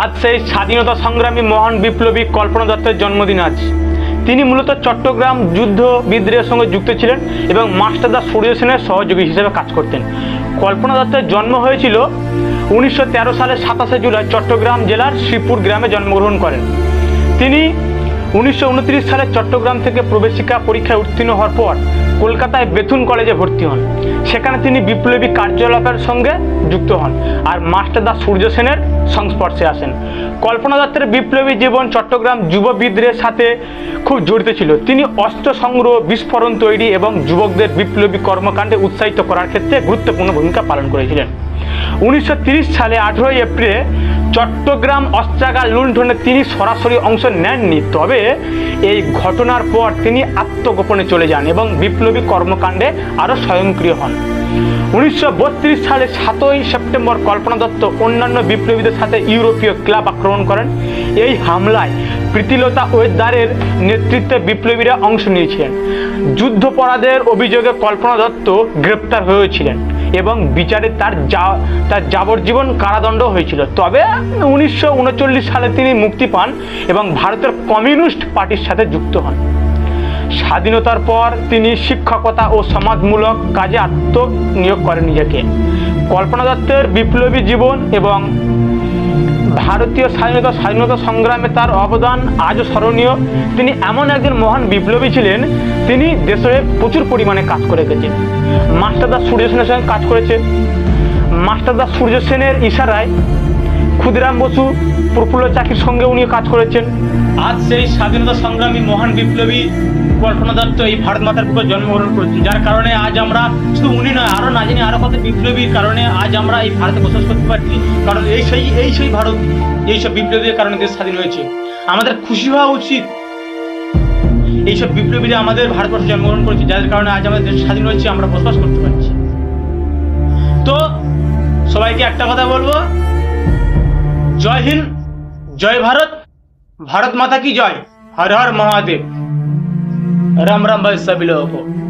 আজ সেই স্বাধীনতা সংগ্রামী মহান বিপ্লবী কল্পনা দত্তের জন্মদিন আজ। তিনি মূলত চট্টগ্রাম যুদ্ধ বিদ্রোহের সঙ্গে যুক্ত ছিলেন এবং মাস্টারদা সূর্য সেনের সহযোগী হিসেবে কাজ করতেন। কল্পনা দত্তের জন্ম হয়েছিল উনিশশো তেরো সালের সাতাশে জুলাই চট্টগ্রাম জেলার শ্রীপুর গ্রামে জন্মগ্রহণ করেন। তিনি উনিশশো উনত্রিশ সালে চট্টগ্রাম থেকে প্রবেশিকা পরীক্ষায় উত্তীর্ণ হওয়ার পর কলকাতায় বেথুন কলেজে ভর্তি হন। সেখানে তিনি বিপ্লবী কার্যকলাপের সঙ্গে যুক্ত হন আর মাস্টারদা সূর্য সেনের সংস্পর্শে আসেন। কল্পনা দত্তের বিপ্লবী জীবন চট্টগ্রাম যুব বিদ্রোহের সাথে খুব জড়িত ছিল। তিনি অস্ত্র সংগ্রহ, বিস্ফোরণ তৈরি এবং যুবকদের বিপ্লবী কর্মকাণ্ডে উৎসাহিত করার ক্ষেত্রে গুরুত্বপূর্ণ ভূমিকা পালন করেছিলেন। উনিশশো সালে আঠেরোই এপ্রিলে চট্টগ্রাম অস্ত্রাগার লুণ্ঠনে তিনি সরাসরি অংশ নেননি। তবে এই ঘটনার পর তিনি আত্মগোপনে চলে যান এবং বিপ্লবী কর্মকাণ্ডে আরও স্বয়ংক্রিয় হন। উনিশশো বত্রিশ সালে সাতই সেপ্টেম্বর কল্পনা দত্ত অন্যান্য বিপ্লবীদের সাথে ইউরোপীয় ক্লাব আক্রমণ করেন। এই হামলায় প্রীতিলতা ওয়েদারের নেতৃত্বে বিপ্লবীরা অংশ নিয়েছিলেন। যুদ্ধপরাধের অভিযোগে কল্পনা দত্ত গ্রেপ্তার হয়েছিলেন। এবং বিচারে তার যা, তার যাবজ্জীবন কারাদণ্ড হয়েছিল। তবে উনিশশো উনচল্লিশ সালে তিনি মুক্তি পান এবং ভারতের কমিউনিস্ট পার্টির সাথে যুক্ত হন। স্বাধীনতার পর তিনি শিক্ষকতা ও সমাজমূলক কাজে আত্মনিয়োগ করেন নিজেকে। কল্পনা দত্তের বিপ্লবী জীবন এবং ভারতীয় স্বাধীনতা স্বাধীনতা সংগ্রামে তার অবদান আজও স্মরণীয়। তিনি এমন একজন মহান বিপ্লবী ছিলেন, তিনি দেশে প্রচুর পরিমাণে কাজ করে গেছেন। মাস্টারদা সূর্য সেনের সঙ্গে কাজ করেছেন। মাস্টারদা সূর্য সেনের ইশারায় ক্ষুদিরাম বসু প্রফুল্ল চাকির সঙ্গে উনি কাজ করেছেন। আজ সেই স্বাধীনতা সংগ্রামী মহান বিপ্লবী কল্পনা দত্ত এই ভারত মাতার বুকে জন্মগ্রহণ করেছেন। যার কারণে আজ আমরা শুধু উনি নয় আরও না জানি আরও কত বিপ্লবীর কারণে আজ আমরা এই ভারতে বসবাস করতে পারছি। কারণ এই সেই এই সেই ভারত এইসব বিপ্লবীর কারণে দেশ স্বাধীন হয়েছে। আমাদের খুশি হওয়া উচিত এইসব বিপ্লবীরা আমাদের ভারতবর্ষে জন্মগ্রহণ করেছে। যাদের কারণে আজ আমাদের দেশ স্বাধীন হয়েছে, আমরা বসবাস করতে পারছি। তো সবাইকে একটা কথা বলব। জয় হিন্দ। जय भारत भारत माता की जय। हर हर महादेव। राम राम भाई सभी लोगों को।